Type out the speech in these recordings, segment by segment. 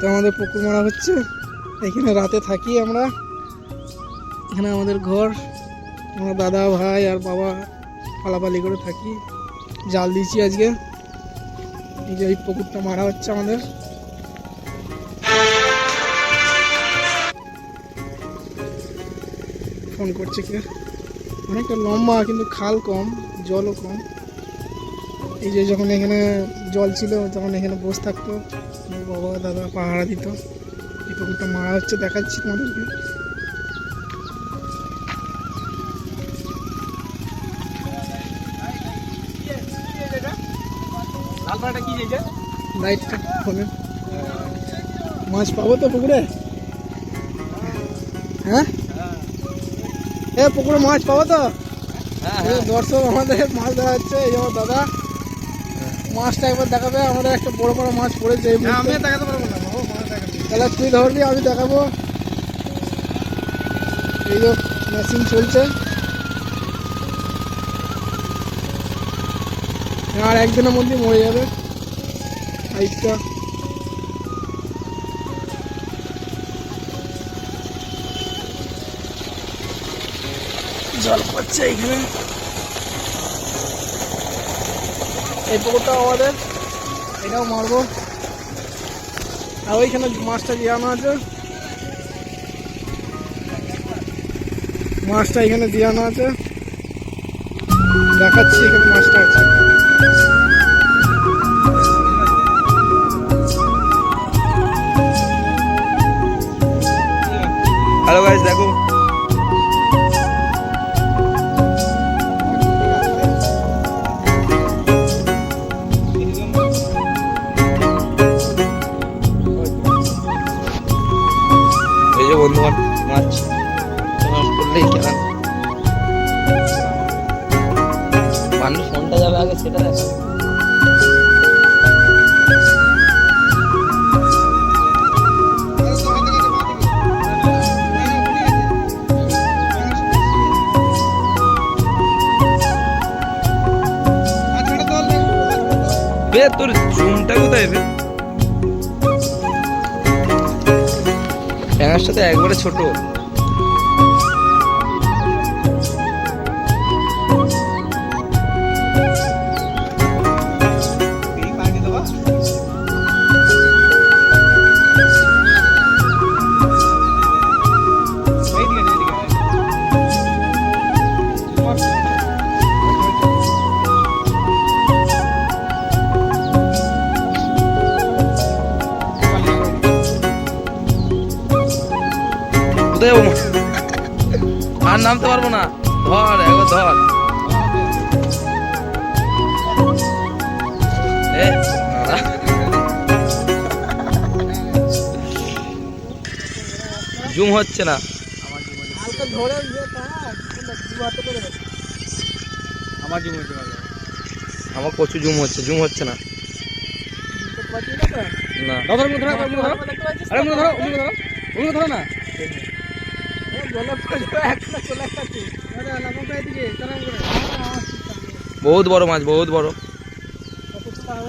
তো আমাদের পুকুর মারা হচ্ছে। এখানে রাতে থাকি আমরা। এখানে আমাদের ঘর। আমার দাদা, ভাই আর বাবা পালাপালি করে থাকি। জাল দিয়েছি আজকে। এই যে এই পুকুরটা মারা হচ্ছে আমাদের। ফোন করছে কে? অনেকটা লম্বা, কিন্তু খাল কম, জলও কম। এই যে যখন এখানে জল ছিল, তখন এখানে বসে থাকতো। বাবা দাদা পাহারা দিত। এই পুকুরটা মারা হচ্ছে দেখাচ্ছি তোমাদেরকে। লাইটটা ফোনে। মাছ পাবো তো পুকুরে? হ্যাঁ? এ পুকুরে মাছ পাবো তো? এই যে দর্শক আমাদের মাছ দেখা যাচ্ছে এই আমার দাদা। মাছটা একবার দেখাবে আমাদের একটা বড় বড় মাছ পড়েছে এই দেখাতে পারব না তাহলে তুই ধরবি আমি দেখাবো। এই যে মেশিন চলছে। আর একদিনের মধ্যে মরে যাবে। পাইপটা জল পড়ছে এখানে। এই পুকুরটা আমাদের। এটাও মারবো। আর ওইখানে মাছটা জিয়ানো আছে। মাছটা এখানে জিয়ানো আছে। দেখাচ্ছি এখানে মাছটা আছে। বন্ধুগণ মাছ করলেই কেন মানুষ ফোনটা যাবে আগে সেটা দেখো বে তোর জুমটা কোথায় বে? ট্যাঙার সাথে একবারে ছোট। আর নামতে পারব না। ধর, একবার ধর। জুম হচ্ছে না। আমার জুম আমার প্রচুর জুম হচ্ছে জুম হচ্ছে না। না। ধরো ধরো ধরো না। বহুত বড় মাছ বহুত বড়। কত কিলো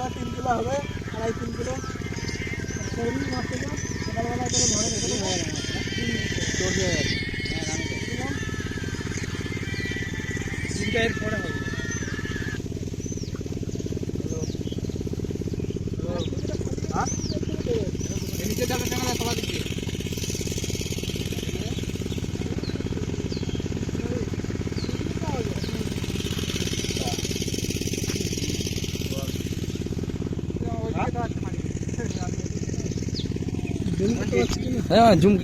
হ্যাঁ জুম